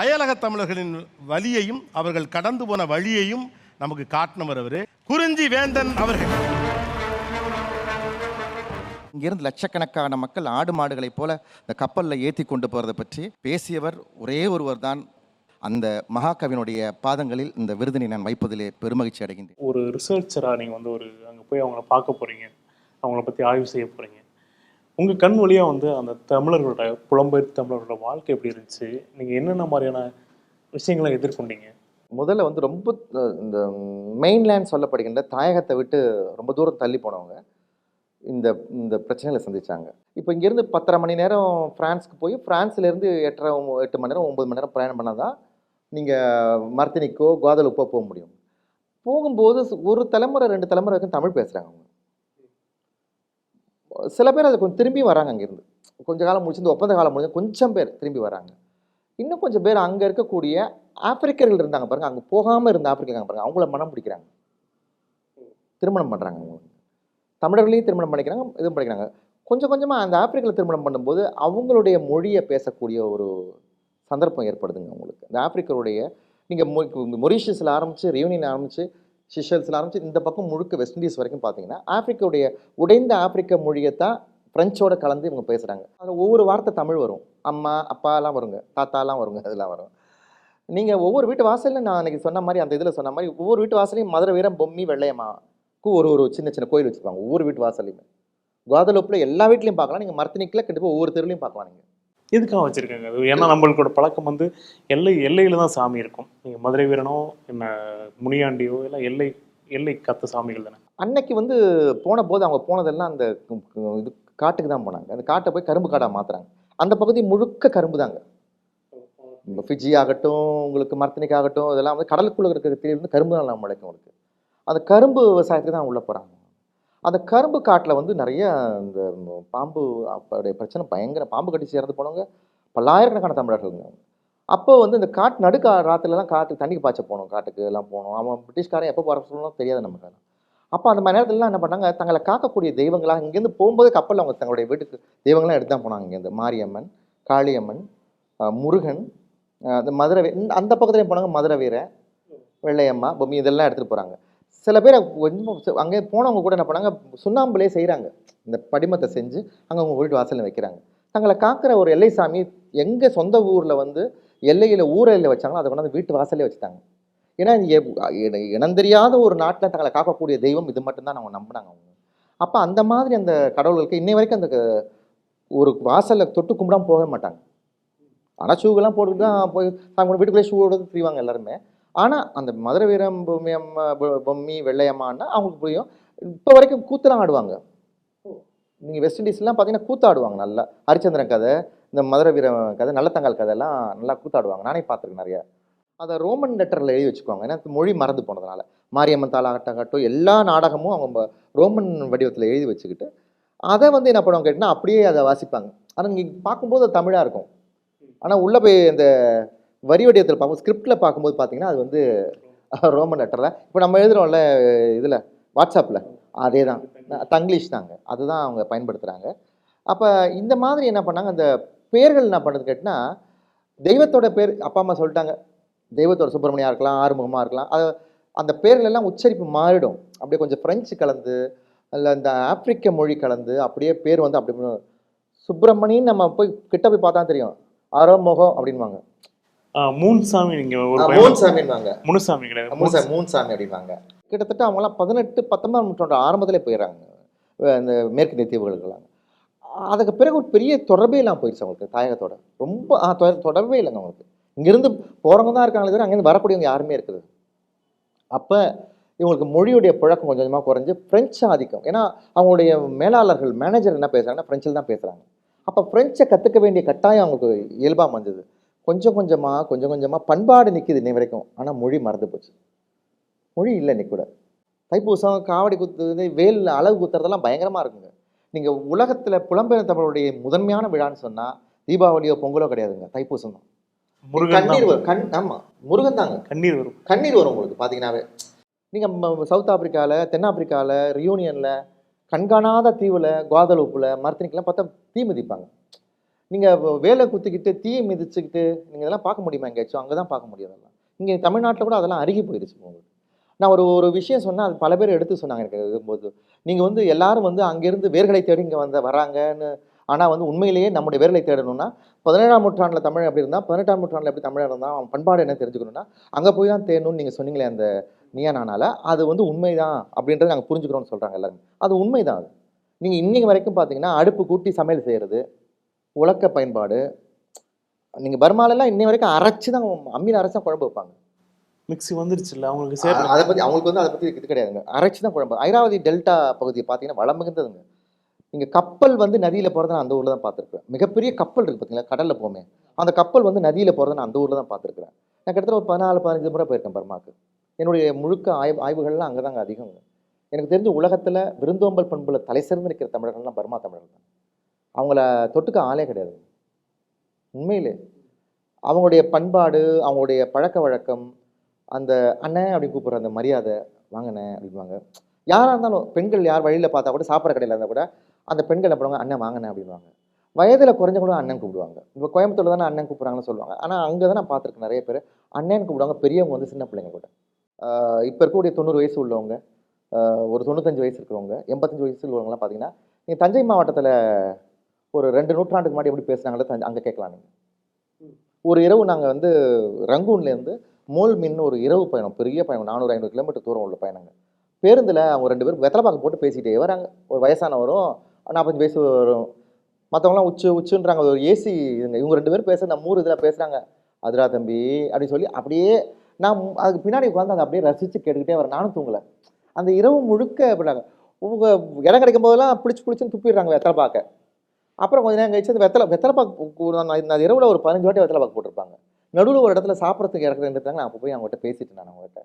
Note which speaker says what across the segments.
Speaker 1: அயலக தமிழர்களின் வழியையும் அவர்கள் கடந்து போன வழியையும் நமக்கு காட்டினவர் அவர் குறிஞ்சி வேந்தன் அவர்கள்
Speaker 2: இங்கிருந்து லட்சக்கணக்கான மக்கள் ஆடு மாடுகளைப் போல இந்த கப்பலில் ஏற்றி கொண்டு போகிறத பற்றி பேசியவர் ஒரே ஒருவர் தான் அந்த மகாகவினுடைய பாதங்களில் இந்த விருதினை நான் வைப்பதிலே பெருமகிழ்ச்சி அடைகின்றேன் ஒரு ரிசர்ச்சராக நீங்கள் வந்து ஒரு அங்கே போய் அவங்கள பார்க்க போகிறீங்க அவங்கள பற்றி ஆய்வு செய்ய போகிறீங்க உங்கள் கண் வழியாக வந்து அந்த தமிழர்களோட புலம்பெயர் தமிழர்களோட வாழ்க்கை எப்படி இருந்துச்சு நீங்கள் என்னென்ன மாதிரியான விஷயங்களை எதிர்கொண்டீங்க முதல்ல வந்து ரொம்ப இந்த மெயின்லேண்ட் சொல்லப்படுகின்ற தாயகத்தை விட்டு ரொம்ப தூரம் தள்ளி போனவங்க இந்த இந்த பிரச்சனையில் சந்தித்தாங்க இப்போ இங்கேருந்து பத்தரை மணி நேரம் ஃப்ரான்ஸ்க்கு போய் ஃப்ரான்ஸ்லேருந்து எட்டரை எட்டு மணி நேரம் ஒம்பது மணி நேரம் பிரயாணம் பண்ணால் தான் நீங்கள் மர்த்தினிக்கோ கோதலுப்போ போக முடியும் போகும்போது ஒரு தலைமுறை ரெண்டு தலைமுறை வரைக்கும் தமிழ் பேசுகிறாங்க அவங்க சில பேர் அதை கொஞ்சம் திரும்பி வராங்க அங்கேருந்து கொஞ்சம் காலம் முடிச்சு இந்த ஒப்பந்த காலம் முடிஞ்சு கொஞ்சம் பேர் திரும்பி வராங்க இன்னும் கொஞ்சம் பேர் அங்கே இருக்கக்கூடிய ஆப்பிரிக்கர்கள் இருந்தாங்க பாருங்கள் அங்கே போகாமல் இருந்த ஆப்பிரிக்கர்கள் பாருங்கள் அவங்கள மனம் பிடிக்கிறாங்க திருமணம் பண்ணுறாங்க அவங்க தமிழர்களையும் திருமணம் பண்ணிக்கிறாங்க இதுவும் பண்ணிக்கிறாங்க கொஞ்சம் கொஞ்சமாக அந்த ஆப்பிரிக்கில் திருமணம் பண்ணும்போது அவங்களுடைய மொழியை பேசக்கூடிய ஒரு சந்தர்ப்பம் ஏற்படுதுங்க அவங்களுக்கு அந்த ஆப்பிரிக்கருடைய நீங்கள் மொ மொரிஷியஸில் ஆரம்பித்து ரியூனியன் ஆரம்பித்து சிஷல்ஸில் ஆரம்பித்து இந்த பக்கம் முழுக்க வெஸ்ட் இண்டீஸ் வரைக்கும் பார்த்தீங்கன்னா ஆப்பிரிக்காவுடைய உடைந்த ஆப்பிரிக்க மொழியை தான் ஃப்ரெஞ்சோட கலந்து இவங்க பேசுகிறாங்க அதில் ஒவ்வொரு வார்த்தை தமிழ் வரும் அம்மா அப்பாலாம் வருங்க தாத்தாலாம் வருங்க அதெல்லாம் வரும் நீங்கள் ஒவ்வொரு வீட்டு வாசலில் நான் அன்றைக்கி சொன்ன மாதிரி அந்த இதில் சொன்ன மாதிரி ஒவ்வொரு வீட்டு வாசலையும் மதுரை வீரம் பொம்மி வெள்ளையம்மா ஒரு ஒரு சின்ன சின்ன கோயில் வச்சுருப்பாங்க ஒவ்வொரு வீட்டு வாசலையுமே குவாதலோப்பில் எல்லா வீட்லையும் பார்க்கலாம் நீங்கள் மரத்தினிக்கில் கண்டிப்பாக ஒவ்வொரு தெருலையும் பார்க்கலாம் நீங்கள் எதுக்காக வச்சுருக்காங்க அது ஏன்னா நம்மளுக்கோட பழக்கம் வந்து எல்லை எல்லையில் தான் சாமி இருக்கும் நீங்கள் மதுரை வீரனோ என்ன முனியாண்டியோ எல்லாம் எல்லை எல்லை கத்த சாமிகள் தானே அன்னைக்கு வந்து போன போது அவங்க போனதெல்லாம் அந்த இது காட்டுக்கு தான் போனாங்க அந்த காட்டை போய் கரும்பு காடாக மாற்றுறாங்க அந்த பகுதி முழுக்க கரும்பு தாங்க ஃபிஜி ஆகட்டும் உங்களுக்கு மர்த்தனிக் இதெல்லாம் வந்து கடலுக்குள்ளே இருக்கிற வந்து கரும்பு நல்லா முளைக்கும் உங்களுக்கு அந்த கரும்பு விவசாயத்துக்கு தான் உள்ளே போகிறாங்க அந்த கரும்பு காட்டில் வந்து நிறைய இந்த பாம்பு அப்படைய பிரச்சனை பயங்கர பாம்பு கட்டி சேர்ந்து போனவங்க பல்லாயிரக்கணக்கான தமிழர்கள் அப்போ வந்து இந்த காட்டு நடுக்கா ராத்திரிலாம் காட்டுக்கு தண்ணிக்கு பாய்ச்ச போனோம் காட்டுக்கு எல்லாம் போனோம் அவன் பிரிட்டிஷ்காரன் எப்போ போகிற சொல்லணும் தெரியாது நமக்கு அப்போ அந்த மாதிரி நேரத்துலலாம் என்ன பண்ணாங்க தங்களை காக்கக்கூடிய தெய்வங்களாக இங்கேருந்து போகும்போது கப்பலில் அவங்க தங்களுடைய வீட்டுக்கு தெய்வங்களாம் எடுத்து தான் போனாங்க இங்கேருந்து மாரியம்மன் காளியம்மன் முருகன் இந்த மதுரை அந்த பக்கத்துலேயும் போனாங்க மதுரை வீர வெள்ளையம்மா பொம்மி இதெல்லாம் எடுத்துகிட்டு போகிறாங்க சில பேர் கொஞ்சம் அங்கே போனவங்க கூட என்ன பண்ணாங்க சுண்ணாம்புலேயே செய்கிறாங்க இந்த படிமத்தை செஞ்சு அங்கே அவங்க வீட்டு வாசலில் வைக்கிறாங்க தங்களை காக்கிற ஒரு எல்லை சாமி எங்கள் சொந்த ஊரில் வந்து எல்லையில் ஊரையில் வச்சாங்களோ அதை கொண்டாந்து வீட்டு வாசலே வச்சுட்டாங்க ஏன்னா தெரியாத ஒரு நாட்டில் தங்களை காக்கக்கூடிய தெய்வம் இது மட்டும்தான் அவங்க நம்பினாங்க அவங்க அப்போ அந்த மாதிரி அந்த கடவுள்களுக்கு இன்னை வரைக்கும் அந்த ஒரு வாசலில் தொட்டு கும்பிடாமல் போக மாட்டாங்க ஆனால் ஷூவெல்லாம் போட்டுட்டு தான் போய் அவங்க வீட்டுக்குள்ளே ஷூ எடுத்து தெரியவாங்க எல்லாருமே ஆனால் அந்த மதுரை வீரம் பூமி அம்மா பொம்மி வெள்ளையம்மான்னா அவங்களுக்கு புரியும் இப்போ வரைக்கும் கூத்தெல்லாம் ஆடுவாங்க நீங்கள் வெஸ்ட் இண்டீஸ்லாம் பார்த்தீங்கன்னா கூத்தாடுவாங்க நல்லா ஹரிச்சந்திரன் கதை இந்த மதுரை வீரம் கதை நல்ல தங்கால் கதையெல்லாம் நல்லா கூத்தாடுவாங்க நானே பார்த்துருக்கேன் நிறைய அதை ரோமன் லெட்டரில் எழுதி வச்சுக்குவாங்க ஏன்னா மொழி மறந்து போனதுனால மாரியம்மன் தாளாகட்டாகட்டும் எல்லா நாடகமும் அவங்க ரோமன் வடிவத்தில் எழுதி வச்சுக்கிட்டு அதை வந்து என்ன பண்ணுவாங்க கேட்டிங்கன்னா அப்படியே அதை வாசிப்பாங்க ஆனால் நீங்கள் பார்க்கும்போது அது தமிழாக இருக்கும் ஆனால் உள்ளே போய் இந்த வரி வடிவத்தில் பார்க்கும் ஸ்கிரிப்டில் பார்க்கும்போது பார்த்தீங்கன்னா அது வந்து ரோமன் லெட்டரில் இப்போ நம்ம எழுதுகிறோம்ல இதில் வாட்ஸ்அப்பில் அதே தான் தங்கிலீஷ் தாங்க அதுதான் அவங்க பயன்படுத்துகிறாங்க அப்போ இந்த மாதிரி என்ன பண்ணாங்க அந்த பேர்கள் என்ன பண்ணது கேட்டால் தெய்வத்தோட பேர் அப்பா அம்மா சொல்லிட்டாங்க தெய்வத்தோட சுப்பிரமணியாக இருக்கலாம் ஆறுமுகமாக இருக்கலாம் அது அந்த பேர்கள் எல்லாம் உச்சரிப்பு மாறிடும் அப்படியே கொஞ்சம் ஃப்ரெஞ்சு கலந்து இல்லை இந்த ஆப்பிரிக்க மொழி கலந்து அப்படியே பேர் வந்து அப்படி சுப்பிரமணின்னு நம்ம போய் கிட்ட போய் பார்த்தா தெரியும் அறமுகம் அப்படின்வாங்க மூணு சாமி நீங்க மூணு சாமின்வாங்க முனுசாமி கிடையாது மூணு மூணு சாமி அப்படிவாங்க கிட்டத்தட்ட அவங்களாம் பதினெட்டு பத்தொன்பதாம் நூற்றாண்டு ஆரம்பத்திலே போயிடறாங்க இந்த மேற்கு தீவுகளுக்கெல்லாம் அதுக்கு பிறகு ஒரு பெரிய தொடர்பே இல்லாமல் போயிடுச்சு அவங்களுக்கு தாயகத்தோட ரொம்ப தொடர்பே இல்லைங்க அவங்களுக்கு இங்கேருந்து போகிறவங்க தான் இருக்காங்களே தவிர அங்கேருந்து வரக்கூடியவங்க யாருமே இருக்குது அப்போ இவங்களுக்கு மொழியுடைய புழக்கம் கொஞ்சம் கொஞ்சமாக குறைஞ்சி ஃப்ரெஞ்சு ஆதிக்கம் ஏன்னா அவங்களுடைய மேலாளர்கள் மேனேஜர் என்ன பேசுகிறாங்கன்னா ஃப்ரெஞ்சில் தான் பேசுகிறாங்க அப்போ ஃப்ரெஞ்சை கற்றுக்க வேண்டிய கட்டாயம் அவங்களுக்கு இயல்பாக வந்தது கொஞ்சம் கொஞ்சமாக கொஞ்சம் கொஞ்சமாக பண்பாடு நிற்கிது இன்னை வரைக்கும் ஆனால் மொழி மறந்து போச்சு மொழி இல்லை நிற்கூட தைப்பூசம் காவடி குத்துறது வேல் அளவு குத்துறதெல்லாம் பயங்கரமாக இருக்குங்க நீங்கள் உலகத்தில் புலம்பெயர் தமிழுடைய முதன்மையான விழான்னு சொன்னால் தீபாவளியோ பொங்கலோ கிடையாதுங்க தைப்பூசம் தான் கண்ணீர் வரும் கண் ஆமாம் முருகன் தாங்க கண்ணீர் வரும் கண்ணீர் வரும் உங்களுக்கு பார்த்தீங்கன்னாவே நீங்கள் சவுத் ஆப்பிரிக்காவில் தென்னாப்பிரிக்காவில் ரியூனியனில் கண்காணாத தீவில் குவாதலூப்பில் மர்த்தனிக்கெல்லாம் பார்த்தா தீ மிதிப்பாங்க நீங்கள் வேலை குத்திக்கிட்டு தீயை மிதிச்சுக்கிட்டு நீங்கள் இதெல்லாம் பார்க்க முடியுமா எங்கேயாச்சும் அங்கே தான் பார்க்க முடியும் அதெல்லாம் இங்க தமிழ்நாட்டில் கூட அதெல்லாம் அருகி போயிடுச்சு உங்களுக்கு நான் ஒரு ஒரு விஷயம் சொன்னால் அது பல பேர் எடுத்து சொன்னாங்க எனக்கு இருக்கும்போது நீங்கள் வந்து எல்லாரும் வந்து அங்கேருந்து வேர்களை தேடி இங்கே வந்த வராங்கன்னு ஆனால் வந்து உண்மையிலேயே நம்முடைய வேர்களை தேடணும்னா பதினேழாம் நூற்றாண்டில் தமிழ் எப்படி இருந்தால் பதினெட்டாம் நூற்றாண்டில் எப்படி தமிழாக இருந்தால் அவன் பண்பாடு என்ன தெரிஞ்சுக்கணும்னா அங்கே போய் தான் தேடணும்னு நீங்கள் சொன்னீங்களே அந்த நியானால அது வந்து உண்மைதான் அப்படின்றத நாங்கள் புரிஞ்சுக்கிறோம்னு சொல்கிறாங்க எல்லாருமே அது உண்மைதான் அது நீங்கள் இன்றைக்கு வரைக்கும் பார்த்தீங்கன்னா அடுப்பு கூட்டி சமையல் செய்கிறது உலக்க பயன்பாடு நீங்கள் பர்மாலெல்லாம் இன்னை வரைக்கும் அரைச்சி தான் அம்மியில் அரைச்சி தான் குழம்பு வைப்பாங்க மிக்சி வந்துருச்சுல்ல அவங்களுக்கு சேர்த்து அதை பற்றி அவங்களுக்கு வந்து அதை பற்றி இது கிடையாதுங்க அரைச்சி தான் குழம்பு ஐராவதி டெல்டா பகுதியை பார்த்தீங்கன்னா வளம் மிகுந்ததுங்க நீங்கள் கப்பல் வந்து நதியில் போகிறத நான் அந்த ஊரில் தான் பார்த்துருக்கேன் மிகப்பெரிய கப்பல் இருக்குது பார்த்தீங்களா கடலில் போமே அந்த கப்பல் வந்து நதியில் போகிறத நான் அந்த ஊரில் தான் பார்த்துருக்குறேன் நான் கிட்டத்தட்ட ஒரு பதினாலு பதினஞ்சு முறை போயிருக்கேன் பர்மாவுக்கு என்னுடைய முழுக்க ஆய்வு ஆய்வுகள்லாம் அங்கே தாங்க அதிகம் எனக்கு தெரிஞ்ச உலகத்தில் விருந்தோம்பல் பண்புல தலை சிறந்து நிற்கிற தமிழர்கள்லாம் பர்மா தமிழர்கள் தான் அவங்கள தொட்டுக்க ஆளே கிடையாது உண்மையிலே அவங்களுடைய பண்பாடு அவங்களுடைய பழக்க வழக்கம் அந்த அண்ணன் அப்படின்னு கூப்பிட்ற அந்த மரியாதை வாங்கினேன் அப்படின்வாங்க யாராக இருந்தாலும் பெண்கள் யார் வழியில் பார்த்தா கூட சாப்பிட்ற கடையில் இருந்தால் கூட அந்த பெண்கள் என்ன பண்ணுவாங்க அண்ணன் வாங்கினேன் அப்படின்வாங்க வயதில் குறைஞ்ச கூட அண்ணன் கூப்பிடுவாங்க இப்போ கோயம்புத்தூரில் தானே அண்ணன் கூப்பிட்றாங்கன்னு சொல்லுவாங்க ஆனால் அங்கே தான் நான் பார்த்துருக்கேன் நிறைய பேர் அண்ணன் கூப்பிடுவாங்க பெரியவங்க வந்து சின்ன பிள்ளைங்க கூட இப்போ இருக்கக்கூடிய தொண்ணூறு வயசு உள்ளவங்க ஒரு தொண்ணூத்தஞ்சு வயசு இருக்கிறவங்க எண்பத்தஞ்சு வயசு உள்ளவங்கலாம் பார்த்தீங்கன்னா நீங்கள் தஞ்சை மாவட்டத்தில் ஒரு ரெண்டு நூற்றாண்டுக்கு முன்னாடி எப்படி பேசுனாங்களே அங்கே கேட்கலாம் நீங்கள் ஒரு இரவு நாங்கள் வந்து ரங்கூன்லேருந்து மோல் மின் ஒரு இரவு பயணம் பெரிய பயணம் நானூறு ஐநூறு கிலோமீட்டர் தூரம் உள்ள பயணங்க பேருந்தில் அவங்க ரெண்டு பேரும் வெத்தலைப்பாக்கு போட்டு பேசிகிட்டே வராங்க ஒரு வயசானவரும் நாற்பத்தஞ்சு வயசு வரும் மற்றவங்களாம் உச்சு உச்சுன்றாங்க ஒரு ஏசி இதுங்க இவங்க ரெண்டு பேரும் பேச நம்ம மூறு இதில் பேசுகிறாங்க அதுரா தம்பி அப்படின்னு சொல்லி அப்படியே நான் அதுக்கு பின்னாடி உட்காந்து அதை அப்படியே ரசித்து கேட்டுக்கிட்டே வரேன் நானும் தூங்கலை அந்த இரவு முழுக்க அப்படின்னாங்க உங்கள் இடம் கிடைக்கும் போதெல்லாம் பிடிச்சி பிடிச்சின்னு துப்பிடுறாங்க வெத்தலை பார்க்க அப்புறம் கொஞ்ச நேரம் கழிச்சு அந்த வெத்தலை வெத்தலை பாக்கு நான் இரவில் ஒரு பதினஞ்சு வாட்டி வெத்தலை பாக்கு போட்டிருப்பாங்க நடுவில் ஒரு இடத்துல சாப்பிட்றதுக்கு இறக்குறேன் இருந்தாங்க நான் அப்போ போய் அவங்ககிட்ட பேசிட்டு நான் அவங்ககிட்ட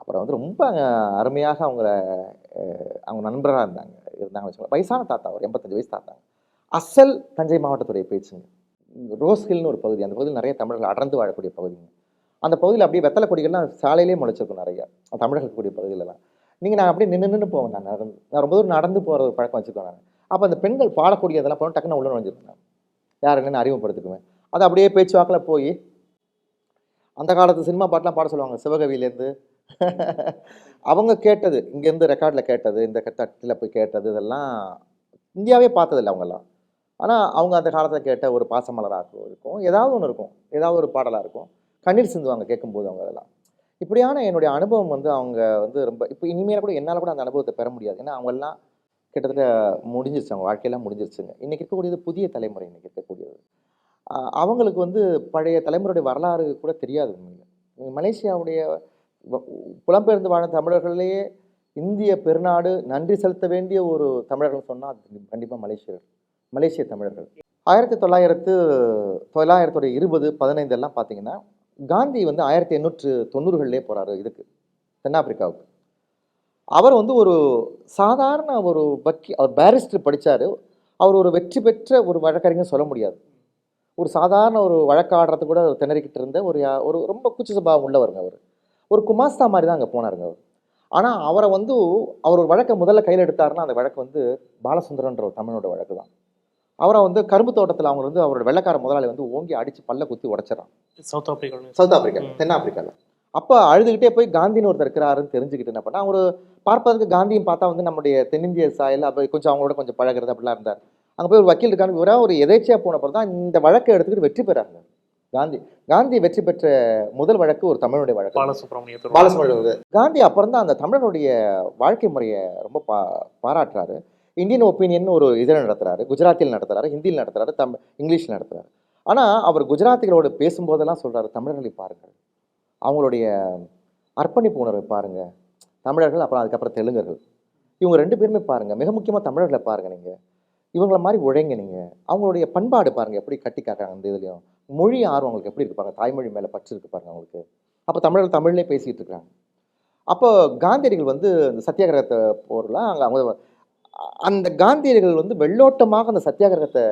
Speaker 2: அப்புறம் வந்து ரொம்ப அருமையாக அவங்கள அவங்க நண்பராக இருந்தாங்க இருந்தாங்க வச்சுக்கோங்க வயசான தாத்தா ஒரு எண்பத்தஞ்சு வயசு தாத்தா அசல் தஞ்சை மாவட்டத்துடைய பேச்சுங்க ரோஸ்கில்னு ஒரு பகுதி அந்த பகுதியில் நிறைய தமிழர்கள் அடர்ந்து வாழக்கூடிய பகுதிங்க அந்த பகுதியில் அப்படியே வெத்தலை கொடிகள்லாம் சாலையிலே முளைச்சிருக்கும் நிறையா தமிழர்கள் கூடிய பகுதியிலலாம் நீங்கள் நான் அப்படியே நின்று நின்று போவேன் நான் நடந்து நான் ரொம்ப தூரம் நடந்து போகிற ஒரு பழக்கம் வச்சுருக்கோம் நான் அப்போ அந்த பெண்கள் பாடக்கூடியதெல்லாம் போன டக்குன்னு உள்ள நுழைஞ்சிருந்தாங்க யார் என்னென்னு அறிமுகப்படுத்திக்குவேன் அது அப்படியே பேச்சுவாக்கில் போய் அந்த காலத்து சினிமா பாட்டெலாம் பாட சொல்லுவாங்க சிவகவியிலேருந்து அவங்க கேட்டது இங்கேருந்து ரெக்கார்டில் கேட்டது இந்த தட்டில் போய் கேட்டது இதெல்லாம் இந்தியாவே பார்த்ததில்ல அவங்கெல்லாம் ஆனால் அவங்க அந்த காலத்தில் கேட்ட ஒரு பாசமலராக இருக்கும் ஏதாவது ஒன்று இருக்கும் ஏதாவது ஒரு பாடலாக இருக்கும் கண்ணீர் சிந்துவாங்க கேட்கும்போது அவங்க அதெல்லாம் இப்படியான என்னுடைய அனுபவம் வந்து அவங்க வந்து ரொம்ப இப்போ இனிமேல் கூட என்னால் கூட அந்த அனுபவத்தை பெற முடியாது ஏன்னா அவங்கெல்லாம் கிட்டத்தட்ட முடிஞ்சிருச்சு அவங்க வாழ்க்கையெல்லாம் முடிஞ்சிருச்சுங்க இன்றைக்கி இருக்கக்கூடியது புதிய தலைமுறை இன்றைக்கி இருக்கக்கூடியது அவங்களுக்கு வந்து பழைய தலைமுறையுடைய வரலாறு கூட தெரியாது உண்மையில் மலேசியாவுடைய புலம்பெயர்ந்து வாழ்ந்த தமிழர்களிலேயே இந்திய பெருநாடு நன்றி செலுத்த வேண்டிய ஒரு தமிழர்கள் சொன்னால் அது கண்டிப்பாக மலேசியர்கள் மலேசிய தமிழர்கள் ஆயிரத்தி தொள்ளாயிரத்து தொள்ளாயிரத்துடைய இருபது பதினைந்தெல்லாம் பார்த்தீங்கன்னா காந்தி வந்து ஆயிரத்தி எண்ணூற்று தொண்ணூறுகளிலே போகிறாரு இதுக்கு தென்னாப்பிரிக்காவுக்கு அவர் வந்து ஒரு சாதாரண ஒரு வக்கி அவர் பேரிஸ்டர் படித்தார் அவர் ஒரு வெற்றி பெற்ற ஒரு வழக்கறிஞர் சொல்ல முடியாது ஒரு சாதாரண ஒரு வழக்காடுறது கூட திணறிக்கிட்டு இருந்த ஒரு ஒரு ரொம்ப குச்சி சுபாவம் உள்ளவருங்க அவர் ஒரு குமாஸ்தா மாதிரி தான் அங்கே போனாருங்க அவர் ஆனால் அவரை வந்து அவர் ஒரு வழக்கை முதல்ல கையில் எடுத்தாருன்னா அந்த வழக்கு வந்து பாலசுந்தரன்ற ஒரு தமிழோட வழக்கு தான் அவரை வந்து கரும்பு தோட்டத்தில் அவங்க வந்து அவரோட வெள்ளக்கார முதலாளி வந்து ஓங்கி அடித்து பல்ல குத்தி உடச்சிடறான் சவுத் ஆப்ரிக்கா சவுத் ஆப்ரிக்கா தென்னாப்பிரிக்காவில் அப்போ அழுதுகிட்டே போய் காந்தின்னு ஒருத்தர் இருக்கிறாருன்னு தெரிஞ்சுக்கிட்டு என்ன பண்ணால் அவர் பார்ப்பதற்கு காந்தியும் பார்த்தா வந்து நம்முடைய தென்னிந்திய சாயல் அப்போ கொஞ்சம் அவங்களோட கொஞ்சம் பழகிறது அப்படிலாம் இருந்தார் அங்கே போய் ஒரு வக்கீல் இருக்காங்க விவரம் ஒரு எதேச்சியாக போனப்போ தான் இந்த வழக்கை எடுத்துக்கிட்டு வெற்றி பெறாங்க காந்தி காந்தி வெற்றி பெற்ற முதல் வழக்கு ஒரு தமிழனுடைய வழக்கு பாலசுப்ரமணிய பாலசுப்ரமணியம் காந்தி அப்புறம் தான் அந்த தமிழனுடைய வாழ்க்கை முறையை ரொம்ப பா பாராட்டுறாரு இந்தியன் ஒப்பீனியன் ஒரு இதில் நடத்துறாரு குஜராத்தில் நடத்துறாரு ஹிந்தியில் நடத்துறாரு தமிழ் இங்கிலீஷில் நடத்துறாரு ஆனால் அவர் குஜராத்திகளோடு பேசும்போதெல்லாம் சொல்கிறாரு தமிழர்களை பாருங்கள் அவங்களுடைய அர்ப்பணிப்பு உணர்வை பாருங்கள் தமிழர்கள் அப்புறம் அதுக்கப்புறம் தெலுங்கர்கள் இவங்க ரெண்டு பேருமே பாருங்கள் மிக முக்கியமாக தமிழர்களை பாருங்கள் நீங்கள் இவங்கள மாதிரி உழைங்க நீங்கள் அவங்களுடைய பண்பாடு பாருங்கள் எப்படி கட்டி காக்கிறாங்க அந்த இதுலேயும் மொழி ஆர்வம் அவங்களுக்கு எப்படி இருப்பாங்க தாய்மொழி மேலே பற்று பாருங்கள் அவங்களுக்கு அப்போ தமிழர்கள் தமிழ்லேயே பேசிகிட்டு இருக்கிறாங்க அப்போ காந்தியடிகள் வந்து இந்த சத்தியாகிரகத்தை போரெலாம் அங்கே அவங்க அந்த காந்தியடிகள் வந்து வெள்ளோட்டமாக அந்த சத்தியாகிரகத்தை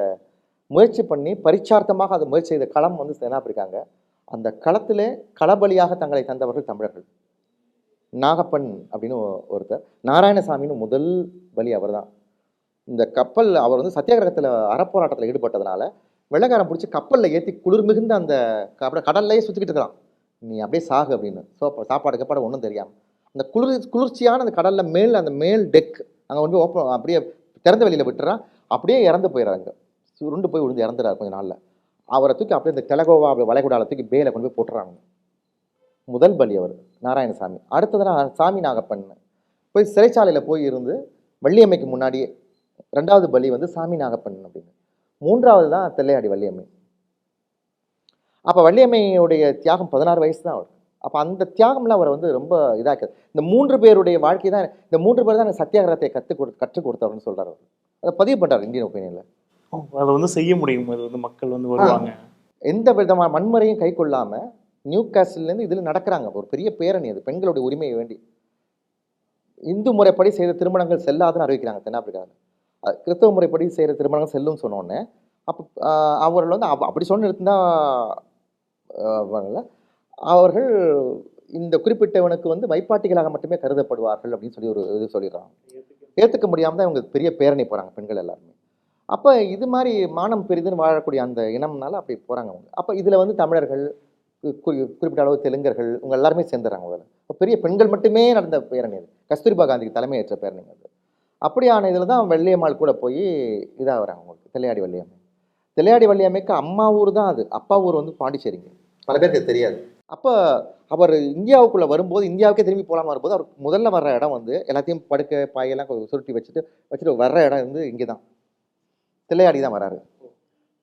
Speaker 2: முயற்சி பண்ணி பரிச்சார்த்தமாக அதை முயற்சி செய்த களம் வந்து சேனாப்பிருக்காங்க அந்த களத்திலே களபலியாக தங்களை தந்தவர்கள் தமிழர்கள் நாகப்பன் அப்படின்னு ஒருத்தர் நாராயணசாமின்னு முதல் பலி அவர் தான் இந்த கப்பல் அவர் வந்து சத்தியாகிரகத்தில் அறப்போராட்டத்தில் ஈடுபட்டதுனால வெள்ளக்காரன் பிடிச்சி கப்பலில் ஏற்றி குளிர் மிகுந்த அந்த அப்படியே கடல்லையே சுற்றிக்கிட்டு இருக்கிறான் நீ அப்படியே சாகு அப்படின்னு சோ சாப்பாடு கப்பாடு ஒன்றும் தெரியாமல் அந்த குளிர் குளிர்ச்சியான அந்த கடலில் மேல் அந்த மேல் டெக் அங்கே வந்து ஓப்பன் அப்படியே திறந்த வெளியில் விட்டுறான் அப்படியே இறந்து போயிடறாங்க சுருண்டு போய் விழுந்து இறந்துறாரு கொஞ்சம் நாளில் அவரை தூக்கி அப்படியே இந்த தெலகோவா அப்படி வளைகுடால தூக்கி பேலை கொண்டு போய் போட்டுறாங்க முதல் பலி அவர் நாராயணசாமி நான் சாமி நாகப்பன் போய் சிறைச்சாலையில் போய் இருந்து வள்ளியம்மைக்கு முன்னாடியே ரெண்டாவது பலி வந்து சாமி நாகப்பன் அப்படின்னு மூன்றாவது தான் தெல்லையாடி வள்ளியம்மை அப்போ வள்ளியம்மையுடைய தியாகம் பதினாறு வயசு தான் அவருக்கு அப்போ அந்த தியாகம்லாம் அவரை வந்து ரொம்ப இதாக இந்த மூன்று பேருடைய வாழ்க்கை தான் இந்த மூன்று பேர் தான் சத்தியாகிரகத்தை கற்றுக் கொடு கற்றுக் கொடுத்தவர்னு சொல்கிறார் அவர் அதை பதிவு பண்ணுறார் இந்தியன் ஒப்பீனியனில் அதை வந்து செய்ய முடியும் அது வந்து மக்கள் வந்து வருவாங்க எந்த விதமான வன்முறையும் கை கொள்ளாமல் நியூ காசிலேருந்து இதில் நடக்கிறாங்க ஒரு பெரிய பேரணி அது பெண்களுடைய உரிமையை வேண்டி இந்து முறைப்படி செய்த திருமணங்கள் செல்லாதுன்னு அறிவிக்கிறாங்க தென்னாப்பிரிக்காவில் கிறிஸ்தவ முறைப்படி செய்கிற திருமணங்கள் செல்லும்னு சொன்னோன்னே அப்போ அவர்கள் வந்து அப்படி சொன்ன இருந்தால் அவர்கள் இந்த குறிப்பிட்டவனுக்கு வந்து வைப்பாட்டிகளாக மட்டுமே கருதப்படுவார்கள் அப்படின்னு சொல்லி ஒரு இது சொல்லிடுறாங்க ஏற்றுக்க முடியாமல் தான் இவங்க பெரிய பேரணி போகிறாங்க பெண்கள் எல்லாருமே அப்போ இது மாதிரி மானம் பெரிதுன்னு வாழக்கூடிய அந்த இனம்னால அப்படி போகிறாங்க அவங்க அப்போ இதில் வந்து தமிழர்கள் குறிப்பிட்ட அளவு தெலுங்கர்கள் இவங்க எல்லாருமே சேர்ந்துறாங்க அதில் பெரிய பெண்கள் மட்டுமே நடந்த பேரணி அது கஸ்தூரிபா காந்திக்கு தலைமையேற்ற பேரணி அது அப்படியான இதில் தான் வெள்ளையம்மாள் கூட போய் இதாகிறாங்க அவங்களுக்கு தெளியாடி வள்ளியம்மை தெளியாடி வள்ளியம்மைக்கு அம்மா ஊர் தான் அது அப்பா ஊர் வந்து பாண்டிச்சேரிங்க பல பேருக்கு தெரியாது அப்போ அவர் இந்தியாவுக்குள்ளே வரும்போது இந்தியாவுக்கே திரும்பி போகலான்னு வரும்போது அவர் முதல்ல வர்ற இடம் வந்து எல்லாத்தையும் படுக்க பாயெல்லாம் சுருட்டி வச்சுட்டு வச்சுட்டு வர்ற இடம் வந்து இங்கே தான் தில்லையாடி தான் வராரு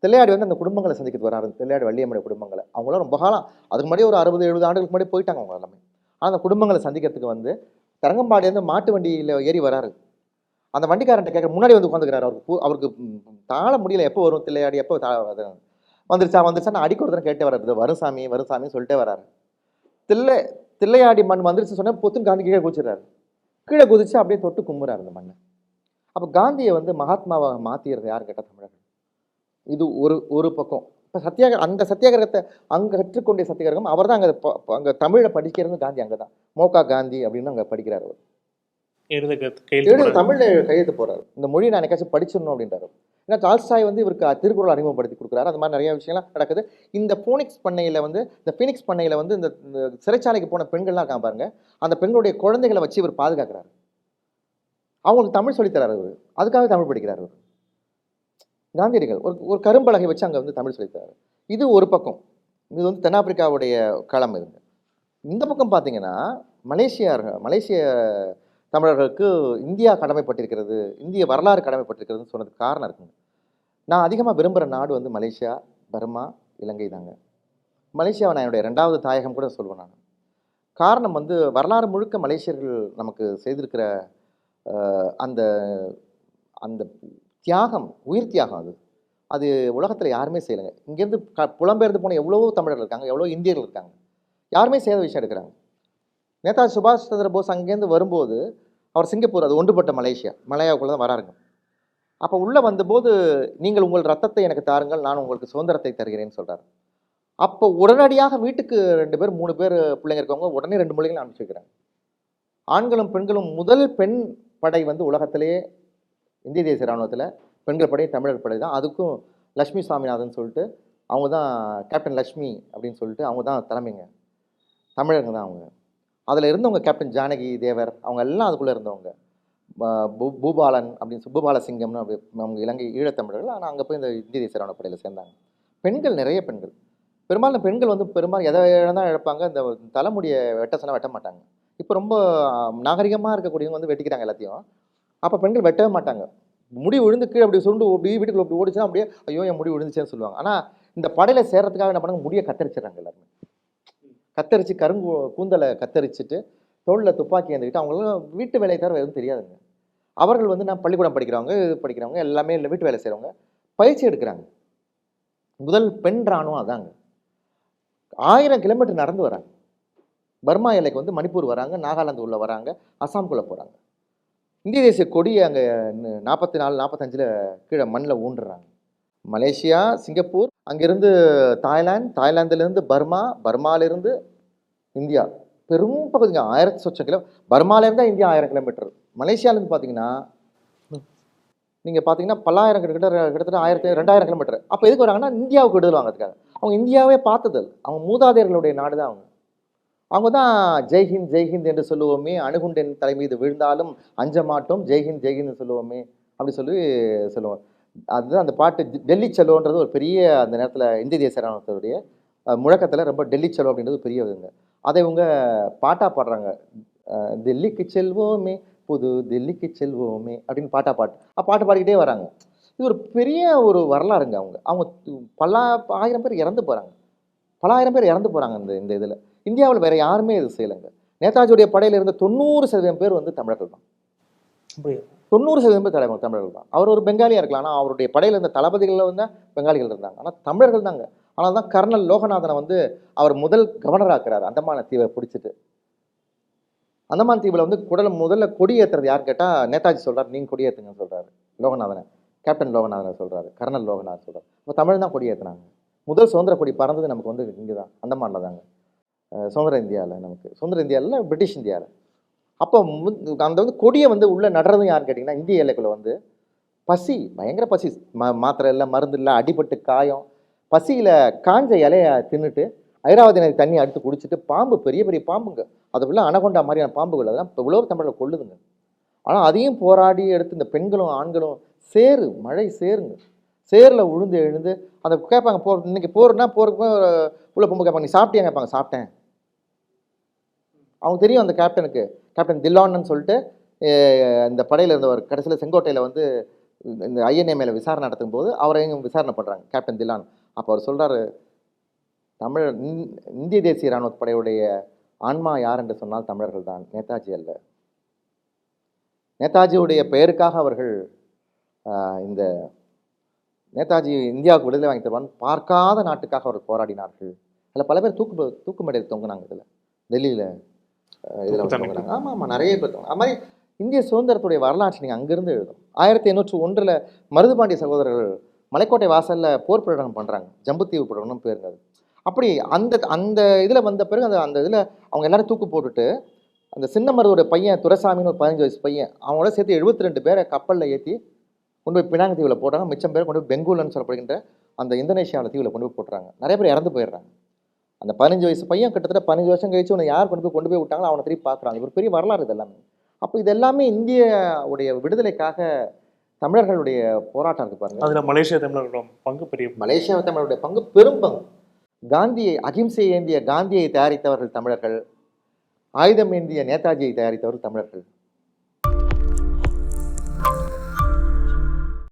Speaker 2: தில்லையாடி வந்து அந்த குடும்பங்களை சந்திக்கிறது வராரு தில்லையாடி வள்ளியம்முடைய குடும்பங்களை அவங்களாம் ரொம்ப காலம் அதுக்கு முன்னாடியே ஒரு அறுபது எழுபது ஆண்டுகளுக்கு முன்னாடி போயிட்டாங்க அவங்க எல்லாமே ஆனால் அந்த குடும்பங்களை சந்திக்கிறதுக்கு வந்து தரங்கம்பாடி வந்து மாட்டு வண்டியில் ஏறி வராரு அந்த வண்டிக்காரன்ட்ட கேட்க முன்னாடி வந்து உட்காந்துக்கிறாரு அவருக்கு அவருக்கு தாழ முடியல எப்போ வரும் தில்லையாடி எப்போ தா வந்துருச்சா வந்துருச்சா நான் அடிக்க கேட்டே வராது வரும் சாமி வரும் சாமி சொல்லிட்டே வராரு தில்லை தில்லையாடி மண் வந்துருச்சு சொன்னால் பொத்துன்னு காந்தி கீழே குதிச்சிடுறாரு கீழே குதிச்சு அப்படியே தொட்டு கும்புறாரு அந்த மண்ணை அப்போ காந்தியை வந்து மகாத்மாவாக மாற்றிடுறது யார் கேட்டால் தமிழர்கள் இது ஒரு ஒரு பக்கம் இப்போ சத்தியாக அந்த சத்தியாகிரகத்தை அங்கே கற்றுக்கொண்டிய சத்தியாகிரகம் அவர் தான் அங்கே அங்கே தமிழை படிக்கிறது காந்தி அங்கே தான் மோகா காந்தி அப்படின்னு அங்கே படிக்கிறார் அவர் எழுத தமிழில் கையெழுத்து போகிறார் இந்த மொழி நான் எனக்காச்சும் படிச்சிடணும் அப்படின்றாரு ஏன்னா டால்ஸ்டாய் வந்து இவருக்கு திருக்குறள் அறிமுகப்படுத்தி கொடுக்குறாரு அந்த மாதிரி நிறைய விஷயம்லாம் நடக்குது இந்த போனிக்ஸ் பண்ணையில் வந்து இந்த ஃபீனிக்ஸ் பண்ணையில் வந்து இந்த சிறைச்சாலைக்கு போன பெண்கள்லாம் இருக்காங்க பாருங்க அந்த பெண்களுடைய குழந்தைகளை வச்சு இவர் பாதுகாக்கிறாரு அவங்களுக்கு தமிழ் சொல்லித்தரார் அவர் அதுக்காக தமிழ் படிக்கிறார் அவர் காந்தியடிகள் ஒரு ஒரு கரும்பலகை வச்சு அங்கே வந்து தமிழ் சொல்லித்தரார் இது ஒரு பக்கம் இது வந்து தென்னாப்பிரிக்காவுடைய களம் இதுங்க இந்த பக்கம் பார்த்தீங்கன்னா மலேசியா மலேசிய தமிழர்களுக்கு இந்தியா கடமைப்பட்டிருக்கிறது இந்திய வரலாறு கடமைப்பட்டிருக்கிறதுன்னு சொன்னதுக்கு காரணம் இருக்குங்க நான் அதிகமாக விரும்புகிற நாடு வந்து மலேசியா பர்மா இலங்கை தாங்க மலேசியாவை நான் என்னுடைய ரெண்டாவது தாயகம் கூட சொல்லுவேன் நான் காரணம் வந்து வரலாறு முழுக்க மலேசியர்கள் நமக்கு செய்திருக்கிற அந்த அந்த தியாகம் உயிர் தியாகம் அது அது உலகத்தில் யாருமே செய்யலைங்க இங்கேருந்து க புலம்பெயர்ந்து போன எவ்வளவோ தமிழர்கள் இருக்காங்க எவ்வளோ இந்தியர்கள் இருக்காங்க யாருமே செய்யாத விஷயம் எடுக்கிறாங்க நேதாஜி சுபாஷ் சந்திர போஸ் அங்கேருந்து வரும்போது அவர் சிங்கப்பூர் அது ஒன்றுபட்ட மலேசியா மலையாவுக்குள்ளே தான் வராருங்க அப்போ உள்ளே வந்தபோது நீங்கள் உங்கள் ரத்தத்தை எனக்கு தாருங்கள் நான் உங்களுக்கு சுதந்திரத்தை தருகிறேன்னு சொல்கிறார் அப்போ உடனடியாக வீட்டுக்கு ரெண்டு பேர் மூணு பேர் பிள்ளைங்க இருக்கவங்க உடனே ரெண்டு மொழிகள் அனுப்பிச்சிருக்கிறாங்க ஆண்களும் பெண்களும் முதல் பெண் படை வந்து உலகத்திலேயே இந்திய தேசிய இராணுவத்தில் பெண்கள் படை தமிழர் படை தான் அதுக்கும் லக்ஷ்மி சாமிநாதன் சொல்லிட்டு அவங்க தான் கேப்டன் லக்ஷ்மி அப்படின்னு சொல்லிட்டு அவங்க தான் தலைமைங்க தமிழருங்க தான் அவங்க அதில் இருந்தவங்க கேப்டன் ஜானகி தேவர் அவங்க எல்லாம் அதுக்குள்ளே இருந்தவங்க பூபாலன் அப்படின்னு சொல்லி பூபாலசிங்கம்னு அப்படி அவங்க இலங்கை ஈழத்தமிழர்கள் ஆனால் அங்கே போய் இந்த இந்திய தேசிய ராணுவ படையில் சேர்ந்தாங்க பெண்கள் நிறைய பெண்கள் பெரும்பாலும் பெண்கள் வந்து பெரும்பாலும் எதை இழந்தால் இழப்பாங்க இந்த தலைமுடியை வெட்ட சொன்னால் வெட்ட மாட்டாங்க இப்போ ரொம்ப நாகரிகமாக இருக்கக்கூடியவங்க வந்து வெட்டிக்கிறாங்க எல்லாத்தையும் அப்போ பெண்கள் வெட்டவே மாட்டாங்க முடி விழுந்து கீழே அப்படி சுண்டு ஓடி வீட்டுக்குள்ள அப்படி ஓடிச்சுன்னா அப்படியே ஐயோ என் முடி விழுந்துச்சேன்னு சொல்லுவாங்க ஆனால் இந்த படையில் சேர்றதுக்காக என்ன பண்ணுங்க முடியை கத்தரிச்சிடறாங்க எல்லாருமே கத்தரிச்சு கருங்கு கூந்தலை கத்தரிச்சுட்டு தோளில் துப்பாக்கி ஏந்துக்கிட்டு அவங்களும் வீட்டு வேலையை தவிர எதுவும் தெரியாதுங்க அவர்கள் வந்து நான் பள்ளிக்கூடம் படிக்கிறவங்க இது படிக்கிறவங்க எல்லாமே இல்லை வீட்டு வேலை செய்கிறவங்க பயிற்சி எடுக்கிறாங்க முதல் பெண் ராணுவம் அதாங்க ஆயிரம் கிலோமீட்டர் நடந்து வராங்க பர்மா எல்லைக்கு வந்து மணிப்பூர் வராங்க நாகாலாந்து உள்ளே வராங்க அசாம்குள்ளே போகிறாங்க இந்திய தேசிய கொடி அங்கே நாற்பத்தி நாலு நாற்பத்தஞ்சில் கீழே மண்ணில் ஊன்றுறாங்க மலேசியா சிங்கப்பூர் அங்கேருந்து தாய்லாந்து தாய்லாந்துலேருந்து பர்மா பர்மாலேருந்து இந்தியா பெரும் பகுதிங்க ஆயிரத்தி சொச்சம் கிலோ பர்மாலேருந்து தான் இந்தியா ஆயிரம் கிலோமீட்டர் மலேசியாலேருந்து பார்த்தீங்கன்னா நீங்கள் பார்த்தீங்கன்னா பல்லாயிரம் கிட்ட கிட்டத்தட்ட ஆயிரத்தி ரெண்டாயிரம் கிலோமீட்டர் அப்போ எதுக்கு வராங்கன்னா இந்தியாவுக்கு விடுதல் வாங்கிறதுக்காக அவங்க இந்தியாவே பார்த்தது அவங்க மூதாதையர்களுடைய நாடு தான் அவங்க அவங்க தான் ஜெய்ஹிந்த் ஜெய்ஹிந்த் என்று சொல்லுவோமே அணுகுண்டன் தலை மீது விழுந்தாலும் அஞ்ச மாட்டோம் ஜெய்ஹிந்த் ஜெய்ஹிந்த் சொல்லுவோமே அப்படி சொல்லி சொல்லுவோம் அதுதான் அந்த பாட்டு டெல்லி செலோன்றது ஒரு பெரிய அந்த நேரத்தில் இந்திய தேசிய முழக்கத்தில் ரொம்ப டெல்லி செலோ அப்படின்றது பெரிய இதுங்க அதை இவங்க பாட்டாக பாடுறாங்க டெல்லிக்கு செல்வோமே புது டெல்லிக்கு செல்வோமே அப்படின்னு பாட்டா பாட்டு பாட்டு பாடிக்கிட்டே வராங்க இது ஒரு பெரிய ஒரு வரலாறுங்க அவங்க அவங்க பல ஆயிரம் பேர் இறந்து போகிறாங்க பல ஆயிரம் பேர் இறந்து போகிறாங்க இந்த இந்த இதில் இந்தியாவில் வேற யாருமே இது செய்யலைங்க நேதாஜியுடைய படையில இருந்த தொண்ணூறு சதவீதம் பேர் வந்து தமிழர்கள் தான் தொண்ணூறு சதவீதம் பேர் தலைவர் தமிழர்கள் தான் அவர் ஒரு பெங்காலியா இருக்கலாம் ஆனால் அவருடைய படையில இருந்த தளபதிகளில் வந்து பெங்காலிகள் இருந்தாங்க ஆனால் தமிழர்கள் தாங்க ஆனால் தான் கர்னல் லோகநாதனை வந்து அவர் முதல் கவர்னராக்குறாரு அந்தமான தீவை பிடிச்சிட்டு அந்தமான் தீவில் வந்து குடல் முதல்ல கொடியேற்றுறது யார் கேட்டால் நேதாஜி சொல்கிறார் நீங்கள் கொடியேற்றுங்கன்னு சொல்கிறாரு லோகநாதனை கேப்டன் லோகநாதனை சொல்கிறாரு கர்னல் லோகநாதன் சொல்கிறார் இப்போ தமிழ் தான் கொடியேற்றினாங்க முதல் சுதந்திர கொடி பறந்தது நமக்கு வந்து இங்கே தான் அந்தமானில் தாங்க சுதந்திர இந்தியாவில் நமக்கு சுதந்திர இந்தியாவில் பிரிட்டிஷ் இந்தியாவில் அப்போ அந்த வந்து கொடியை வந்து உள்ளே நடுறதும் யாருன்னு கேட்டிங்கன்னா இந்திய எல்லைக்குள்ளே வந்து பசி பயங்கர பசி ம மாத்திரை இல்லை மருந்து இல்லை அடிபட்டு காயம் பசியில் காஞ்ச இலையை தின்னுட்டு ஐராவதி நதி தண்ணி அடுத்து குடிச்சிட்டு பாம்பு பெரிய பெரிய பாம்புங்க அது உள்ள அணகொண்டா மாதிரியான பாம்புகள் அதெல்லாம் இப்போ உழவர் தமிழில் கொள்ளுதுங்க ஆனால் அதையும் போராடி எடுத்து இந்த பெண்களும் ஆண்களும் சேரு மழை சேருங்க சேரில் உழுந்து எழுந்து அந்த கேட்பாங்க போ இன்றைக்கி போர்னா போருக்கு உள்ள பொம்பு கேட்பாங்க நீ சாப்பிட்டியா கேட்பாங்க சாப்பிட்டேன் அவங்க தெரியும் அந்த கேப்டனுக்கு கேப்டன் தில்லான்னு சொல்லிட்டு இந்த படையில் இருந்தவர் கடைசியில் செங்கோட்டையில் வந்து இந்த ஐஎன்ஏ மேலே விசாரணை நடத்தும் போது அவரையும் விசாரணை பண்ணுறாங்க கேப்டன் தில்லான் அப்போ அவர் சொல்கிறாரு தமிழ் இந்திய தேசிய இராணுவ படையுடைய ஆன்மா யார் என்று சொன்னால் தமிழர்கள் தான் நேதாஜி அல்ல நேதாஜியுடைய பெயருக்காக அவர்கள் இந்த நேதாஜி இந்தியாவுக்கு விடுதலை வாங்கி தருவான் பார்க்காத நாட்டுக்காக அவர்கள் போராடினார்கள் அதில் பல பேர் தூக்கு தூக்கு மேடையில் தொங்கினாங்க இதில் டெல்லியில் இதில் தொங்கினாங்க ஆமாம் ஆமாம் நிறைய பேர் தொங்கினாங்க அது மாதிரி இந்திய சுதந்திரத்துடைய வரலாற்று நீங்கள் அங்கேருந்து எழுதும் ஆயிரத்தி எண்ணூற்றி ஒன்றில் மருதுபாண்டிய சகோதரர்கள் மலைக்கோட்டை வாசலில் போர் பிரகடனம் பண்ணுறாங்க ஜம்புத்தீவு பிரகடனம் பேருங்க அது அப்படி அந்த அந்த இதில் வந்த பிறகு அந்த அந்த இதில் அவங்க எல்லாரும் தூக்கு போட்டுட்டு அந்த சின்ன மருதோட பையன் துரசாமின்னு ஒரு பதினஞ்சு வயசு பையன் அவங்களோட சேர்த்து எழுபத்தி ரெண்டு பேரை கப்பலில் ஏற்றி கொண்டு போய் பினாங்க தீவில் போட்டாங்க மிச்சம் பேர் கொண்டு போய் பெங்கூலன்னு சொல்லப்படுகின்ற அந்த இந்தோனேஷியாவில் தீவில் கொண்டு போய் போட்டுறாங்க நிறைய பேர் இறந்து போயிடுறாங்க அந்த பதினஞ்சு வயசு பையன் கிட்டத்தட்ட பதினஞ்சு வருஷம் கழிச்சு உன்னை யார் கொண்டு போய் கொண்டு போய் விட்டாங்களோ அவனை திருப்பி பார்க்குறாங்க ஒரு பெரிய வரலாறு இதெல்லாமே எல்லாமே அப்போ இது எல்லாமே இந்திய உடைய விடுதலைக்காக தமிழர்களுடைய போராட்டம் இருக்கு பாருங்க அதில் மலேசிய தமிழர்களோட பங்கு பெரிய மலேசியா தமிழருடைய பங்கு பெரும் பங்கு காந்தியை அகிம்சை ஏந்திய காந்தியை தயாரித்தவர்கள் தமிழர்கள் ஆயுதம் ஏந்திய நேதாஜியை தயாரித்தவர்கள் தமிழர்கள்